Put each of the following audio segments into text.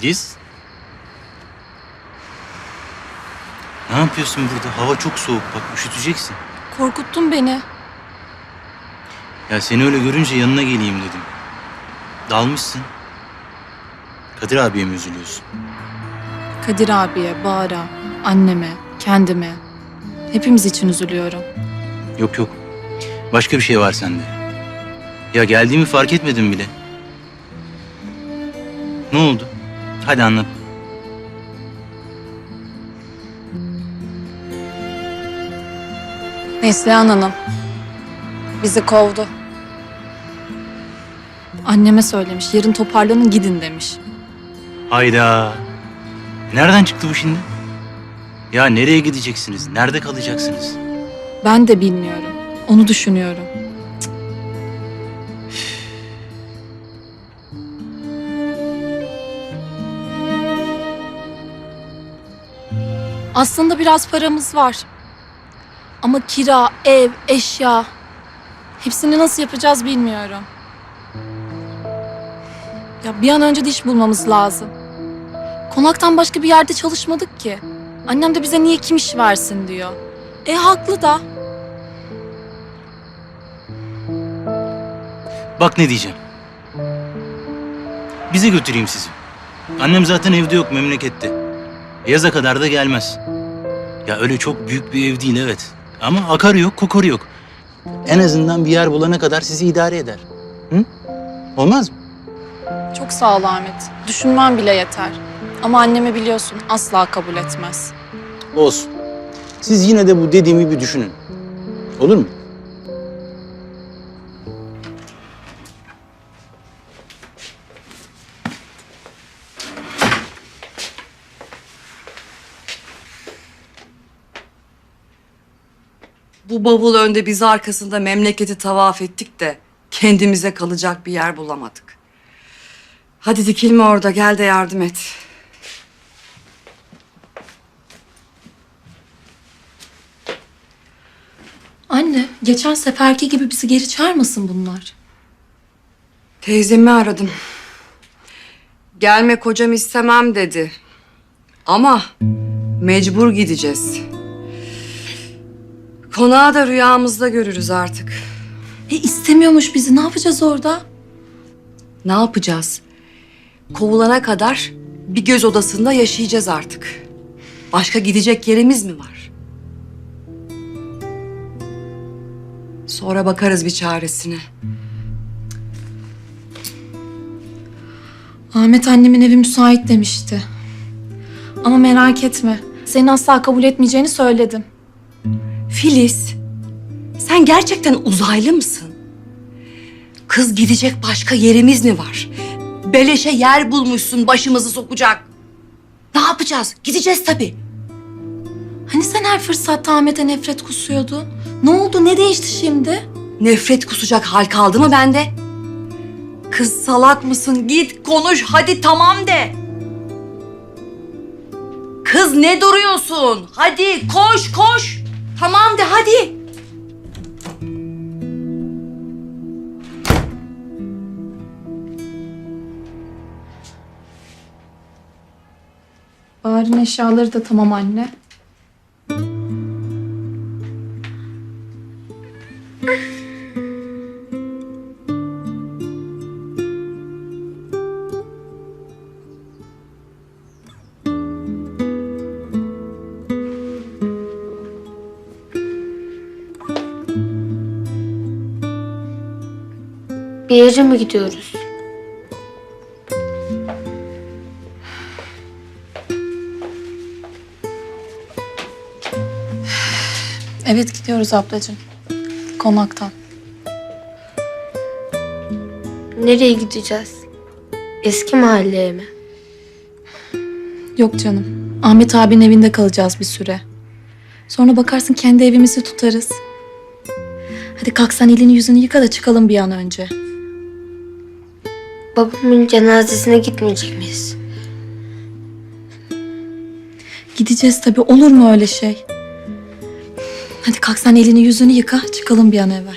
Filiz. Ne yapıyorsun burada? Hava çok soğuk bak üşüteceksin. Korkuttun beni. Ya seni öyle görünce yanına geleyim dedim. Dalmışsın. Kadir abiye mi üzülüyorsun? Kadir abiye, Bahar'a, anneme, kendime. Hepimiz için üzülüyorum. Yok yok. Başka bir şey var sende. Ya geldiğimi fark etmedim bile. Ne oldu? Hadi anlat. Neslihan Hanım. Bizi kovdu. Anneme söylemiş. Yarın toparlanın gidin demiş. Hayda. Nereden çıktı bu şimdi? Ya nereye gideceksiniz? Nerede kalacaksınız? Ben de bilmiyorum. Onu düşünüyorum. Aslında biraz paramız var. Ama kira, ev, eşya hepsini nasıl yapacağız bilmiyorum. Ya bir an önce de iş bulmamız lazım. Konaktan başka bir yerde çalışmadık ki. Annem de bize niye kim iş versin diyor. E haklı da. Bak ne diyeceğim. Bize götüreyim sizi. Annem zaten evde yok memlekette. Yaza kadar da gelmez. Ya öyle çok büyük bir ev değil evet. Ama akarı yok, kokoru yok. En azından bir yer bulana kadar sizi idare eder. Hı? Olmaz mı? Çok sağ ol Ahmet. Düşünmem bile yeter. Ama annemi biliyorsun asla kabul etmez. Olsun. Siz yine de bu dediğimi bir düşünün. Olur mu? Bavul önde biz arkasında memleketi tavaf ettik de kendimize kalacak bir yer bulamadık. Hadi dikilme orada gel de yardım et. Anne, geçen seferki gibi bizi geri çağırmasın bunlar. Teyzemi aradım. Gelme kocam istemem dedi. Ama mecbur gideceğiz. Konağı da rüyamızda görürüz artık. E istemiyormuş bizi. Ne yapacağız orada? Ne yapacağız? Kovulana kadar bir göz odasında yaşayacağız artık. Başka gidecek yerimiz mi var? Sonra bakarız bir çaresine. Ahmet annemin evi müsait demişti. Ama merak etme. Seni asla kabul etmeyeceğini söyledim. Filiz, sen gerçekten uzaylı mısın? Kız gidecek başka yerimiz mi var? Beleşe yer bulmuşsun başımızı sokacak. Ne yapacağız? Gideceğiz tabii. Hani sen her fırsatta Ahmet'e nefret kusuyordun? Ne oldu? Ne değişti şimdi? Nefret kusacak hal kaldı mı bende? Kız salak mısın? Git konuş hadi tamam de. Kız ne duruyorsun? Hadi koş koş. Tamam de hadi. Bahar'ın eşyaları da tamam anne. Bir yere mi gidiyoruz? Evet gidiyoruz ablacığım. Konaktan. Nereye gideceğiz? Eski mahalleye mi? Yok canım. Ahmet abinin evinde kalacağız bir süre. Sonra bakarsın kendi evimizi tutarız. Hadi kalk sen elini yüzünü yıka da çıkalım bir an önce babamın cenazesine gitmeyecek miyiz? Gideceğiz tabii. Olur mu öyle şey? Hadi kalk sen elini yüzünü yıka. Çıkalım bir an evvel.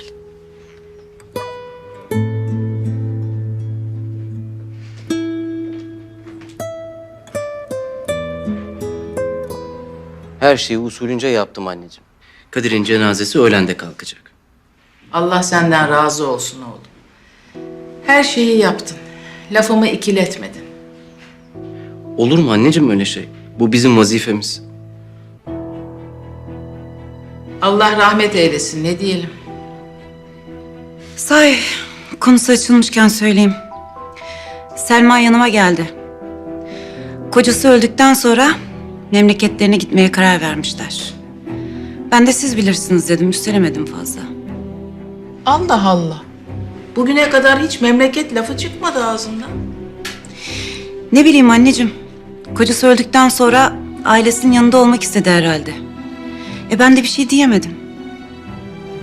Her şeyi usulünce yaptım anneciğim. Kadir'in cenazesi öğlende kalkacak. Allah senden razı olsun oğlum. Her şeyi yaptın. Lafımı ikiletmedin. Olur mu anneciğim öyle şey? Bu bizim vazifemiz. Allah rahmet eylesin ne diyelim. Say, konusu açılmışken söyleyeyim. Selma yanıma geldi. Kocası öldükten sonra memleketlerine gitmeye karar vermişler. Ben de siz bilirsiniz dedim, üstelemedim fazla. Allah Allah. Bugüne kadar hiç memleket lafı çıkmadı ağzından. Ne bileyim anneciğim, kocası öldükten sonra ailesinin yanında olmak istedi herhalde. E ben de bir şey diyemedim.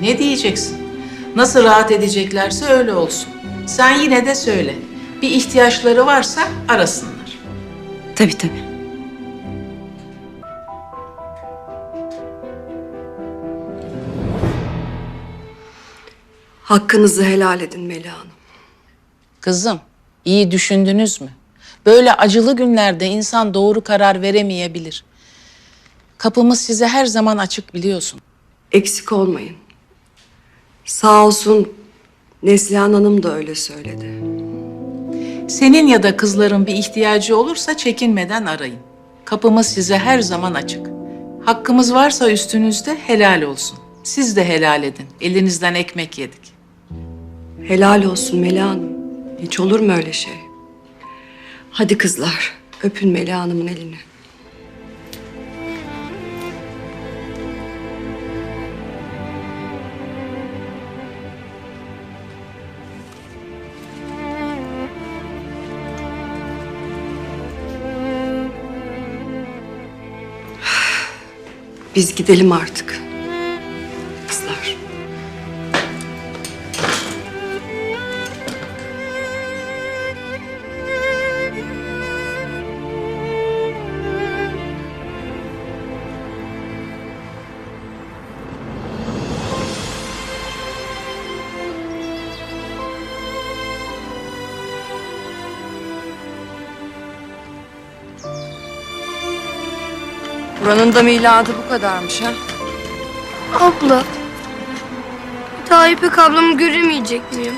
Ne diyeceksin? Nasıl rahat edeceklerse öyle olsun. Sen yine de söyle. Bir ihtiyaçları varsa arasınlar. Tabii tabii. Hakkınızı helal edin Melih Hanım. Kızım, iyi düşündünüz mü? Böyle acılı günlerde insan doğru karar veremeyebilir. Kapımız size her zaman açık biliyorsun. Eksik olmayın. Sağ olsun Neslihan Hanım da öyle söyledi. Senin ya da kızların bir ihtiyacı olursa çekinmeden arayın. Kapımız size her zaman açık. Hakkımız varsa üstünüzde helal olsun. Siz de helal edin. Elinizden ekmek yedik. Helal olsun Melih Hanım. Hiç olur mu öyle şey? Hadi kızlar, öpün Melih Hanım'ın elini. Biz gidelim artık. Buranın da miladı bu kadarmış ha. Abla. İpek ablamı göremeyecek miyim?